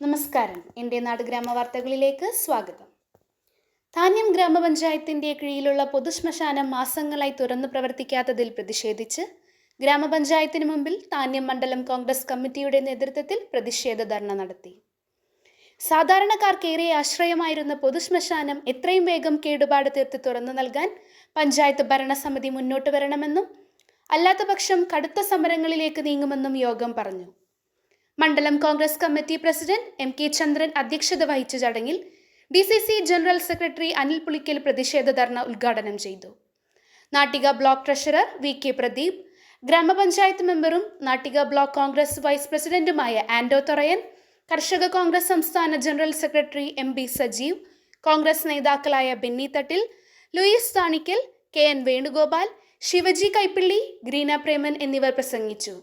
നമസ്കാരം. എന്റെ നാട് ഗ്രാമവാർത്തകളിലേക്ക് സ്വാഗതം. താന്യം ഗ്രാമപഞ്ചായത്തിന്റെ കീഴിലുള്ള പൊതുശ്മശാനം മാസങ്ങളായി തുറന്നു പ്രവർത്തിക്കാത്തതിൽ പ്രതിഷേധിച്ച് ഗ്രാമപഞ്ചായത്തിന് മുമ്പിൽ താന്യം മണ്ഡലം കോൺഗ്രസ് കമ്മിറ്റിയുടെ നേതൃത്വത്തിൽ പ്രതിഷേധ ധർണ നടത്തി. സാധാരണക്കാർക്കേറെ ആശ്രയമായിരുന്ന പൊതുശ്മശാനം എത്രയും വേഗം കേടുപാട് തീർത്ത് തുറന്നു നൽകാൻ പഞ്ചായത്ത് ഭരണസമിതി മുന്നോട്ട് വരണമെന്നും അല്ലാത്തപക്ഷം കടുത്ത സമരങ്ങളിലേക്ക് നീങ്ങുമെന്നും യോഗം പറഞ്ഞു. മണ്ഡലം Congress committee president M K Chandran അധ്യക്ഷത വഹിച്ച ചടങ്ങിൽ D C C general secretary Anil Pulikkal പ്രതിഷേധ ധർണ ഉദ്ഘാടനം ചെയ്തു. Nattika block treasurer V K Pradeep ഗ്രാമപഞ്ചായത്ത് മെമ്പറും നാട്ടിക ബ്ലോക്ക് കോൺഗ്രസ് വൈസ് പ്രസിഡന്റുമായ ആൻഡോ തൊറയൻ കർഷക കോൺഗ്രസ് സംസ്ഥാന general secretary M B Sajeev Congress നേതാക്കളായ ബെന്നി തട്ടിൽ ലൂയിസ് താണിക്കൽ കെ എൻ വേണുഗോപാൽ ശിവജി കൈപ്പിള്ളി ഗ്രീന പ്രേമൻ എന്നിവർ പ്രസംഗിച്ചു.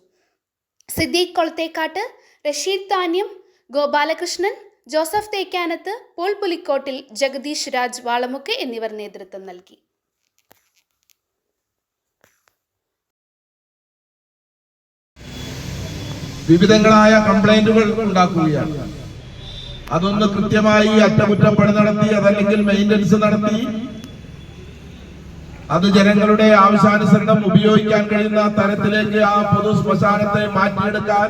സിദ്ദീഖ് കൊളത്തേക്കാട്ട് റഷീദ് താന്യം ഗോപാലകൃഷ്ണൻ ജോസഫ് തേക്കാനത്ത് പോൾ പുലിക്കോട്ടിൽ ജഗദീഷ് രാജ് വാളമുക്ക് എന്നിവർ നേതൃത്വം നൽകി. വിവിധങ്ങളായ കംപ്ലൈന്റുകൾ ഉണ്ടാക്കുകയാണ്. അതൊന്ന് കൃത്യമായി അറ്റകുറ്റപ്പണി നടത്തി അതല്ലെങ്കിൽ മെയിന്റനൻസ് നടത്തി അത് ജനങ്ങളുടെ ആവശ്യാനുസരണം ഉപയോഗിക്കാൻ കഴിയുന്ന തരത്തിലേക്ക് ആ പൊതു ശ്മശാനത്തെ മാറ്റിയെടുക്കാൻ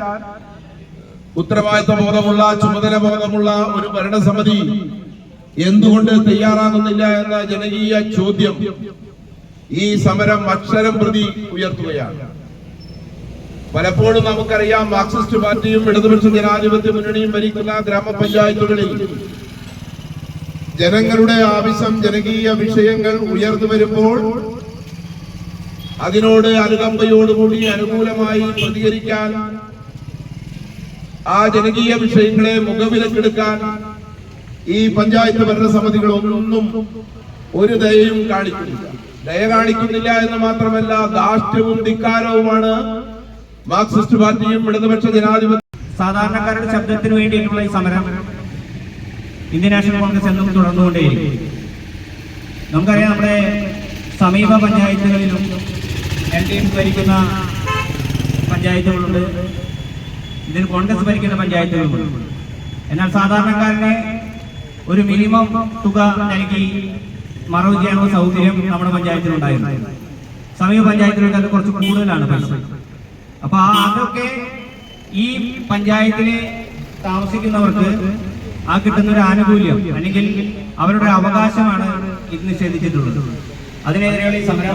ഉത്തരവാദിത്വ ബോധമുള്ള ചുമതല ബോധമുള്ള ഒരു ഭരണസമിതി എന്തുകൊണ്ട് തയ്യാറാകുന്നില്ല എന്ന ജനകീയ ചോദ്യം ഈ സമരം അക്ഷരം പ്രതി ഉയർത്തുകയാണ്. പലപ്പോഴും നമുക്കറിയാം മാർക്സിസ്റ്റ് പാർട്ടിയും ഇടതുപക്ഷ ജനാധിപത്യ മുന്നണിയും ഭരിക്കുന്ന ഗ്രാമപഞ്ചായത്തുകളിൽ ജനങ്ങളുടെ ആവശ്യം ജനകീയ വിഷയങ്ങൾ ഉയർന്നു വരുമ്പോൾ അതിനോട് അനുകമ്പയോടുകൂടി അനുകൂലമായി പ്രതികരിക്കാൻ ആ ജനകീയ വിഷയങ്ങളെ മുഖവിലക്കെടുക്കാൻ ഈ പഞ്ചായത്ത് ഭരണസമിതികളൊന്നും ഒരു ദയയും കാണിക്കുന്നില്ല. ദയ കാണിക്കുന്നില്ല എന്ന് മാത്രമല്ല ദാഷ്ട്യവും ധിക്കാരവുമാണ് മാർക്സിസ്റ്റ് പാർട്ടിയും ഇടതുപക്ഷ ജനാധിപത്യ സാധാരണക്കാരുടെ ശബ്ദത്തിന് വേണ്ടിയിട്ടുള്ള ഈ സമരം ഇന്ത്യൻ നാഷണൽ കോൺഗ്രസ് എന്നും തുടർന്നുകൊണ്ടേയിരിക്കും. നമുക്കറിയാം നമ്മുടെ സമീപ പഞ്ചായത്തുകളിലും എൽ ഡി എഫ് ഭരിക്കുന്ന പഞ്ചായത്തുകളുണ്ട്. ഇതിന് കോൺഗ്രസ് ഭരിക്കുന്ന പഞ്ചായത്തുകളുമുണ്ട്. എന്നാൽ സാധാരണക്കാരനെ ഒരു മിനിമം തുക നൽകി മറവ് ചെയ്യാനുള്ള സൗകര്യം നമ്മുടെ പഞ്ചായത്തിലുണ്ടായിരുന്നു. സമീപ പഞ്ചായത്തിലൊക്കെ അത് കുറച്ച് കൂടുതലാണ് പൈസ. അപ്പൊ അതൊക്കെ ഈ പഞ്ചായത്തിലെ താമസിക്കുന്നവർക്ക് ആ കിട്ടുന്ന ഒരു ആനുകൂല്യം അല്ലെങ്കിൽ അവരുടെ അവകാശമാണ് ഇത് നിഷേധിച്ചിട്ടുള്ളത്. അതിനെതിരെയുള്ള ഈ സമരം